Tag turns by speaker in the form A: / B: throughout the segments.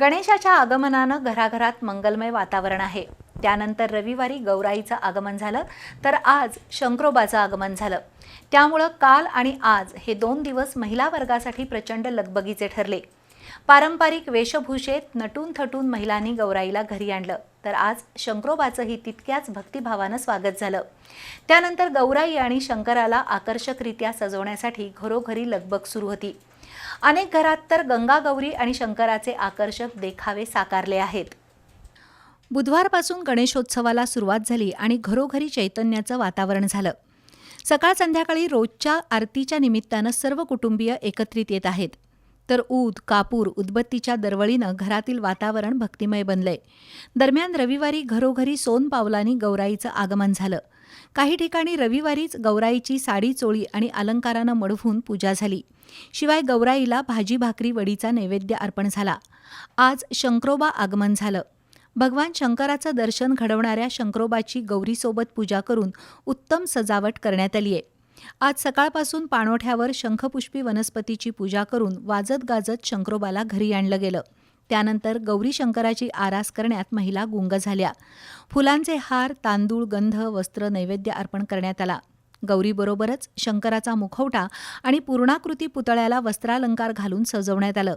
A: गणेशाच्या आगमनानं घराघरात मंगलमय वातावरण आहे. त्यानंतर रविवारी गौराईचं आगमन झालं तर आज शंकरोबाचं आगमन झालं. त्यामुळं काल आणि आज हे दोन दिवस महिला वर्गासाठी प्रचंड लगबगीचे ठरले. पारंपरिक वेशभूषेत नटून थटून महिलांनी गौराईला घरी आणलं तर आज शंकरोबाचंही तितक्याच भक्तिभावानं स्वागत झालं. त्यानंतर गौराई आणि शंकराला आकर्षकरित्या सजवण्यासाठी घरोघरी लगबग सुरू होती. अनेक घरात तर गंगा गौरी आणि शंकराचे आकर्षक देखावे साकारले आहेत. बुधवारपासून गणेशोत्सवाला सुरुवात झाली आणि घरोघरी चैतन्याचं वातावरण झालं. सकाळ संध्याकाळी रोजच्या आरतीच्या निमित्तानं सर्व कुटुंबीय एकत्रित येत आहेत. तर ऊद कापूर उदबत्तीच्या दरवळीनं घरातील वातावरण भक्तिमय बनलंय. दरम्यान रविवारी घरोघरी सोनपावलांनी गौराईचं आगमन झालं. काही ठिकाणी रविवारीच गौराईची साडी चोळी आणि अलंकारानं मडवून पूजा झाली. शिवाय गौराईला भाजी भाकरी वडीचा नैवेद्य अर्पण झाला. आज शंकरोबा आगमन झालं. भगवान शंकराचं दर्शन घडवणाऱ्या शंकरोबाची गौरीसोबत पूजा करून उत्तम सजावट करण्यात आली आहे आज सकाळपासून पाणोठ्यावर शंखपुष्पी वनस्पतीची पूजा करून वाजत गाजत शंकरोबाला घरी आणलं गेलं. त्यानंतर गौरी शंकराची आरास करण्यात महिला गुंग झाल्या. फुलांचे हार तांदूळ गंध वस्त्र नैवेद्य अर्पण करण्यात आला. गौरीबरोबरच शंकराचा मुखवटा आणि पूर्णाकृती पुतळ्याला वस्त्रालंकार घालून सजवण्यात आलं.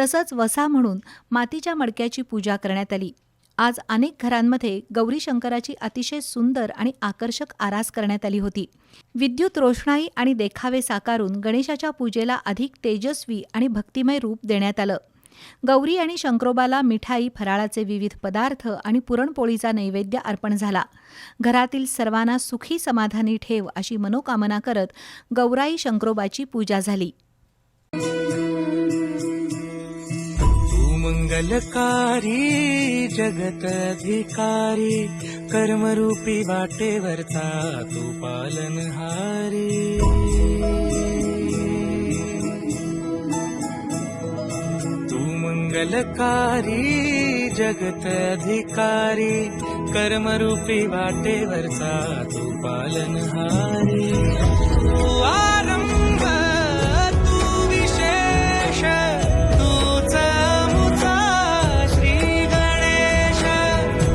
A: तसंच वसा म्हणून मातीच्या मडक्याची पूजा करण्यात आली. आज अनेक घरांमध्ये गौरी शंकराची अतिशय सुंदर आणि आकर्षक आरास करण्यात आली होती. विद्युत रोषणाई आणि देखावे साकारून गणेशाच्या पूजेला अधिक तेजस्वी आणि भक्तिमय रूप देण्यात आलं. गौरी आणि शंकरोबाला मिठाई फराळाचे विविध पदार्थ आणि पुरणपोळीचा नैवेद्य अर्पण झाला. घरातील सर्वांना सुखी समाधानी ठेव अशी मनोकामना करत गौराई शंकरोबाची पूजा झाली.
B: मंगलकारी जगत अधिकारी कर्मरूपी वाटेवरचा तू पालनहारी. मंगलकारी जगत अधिकारी कर्मरूपी वाटेवरचा तू पालनहारी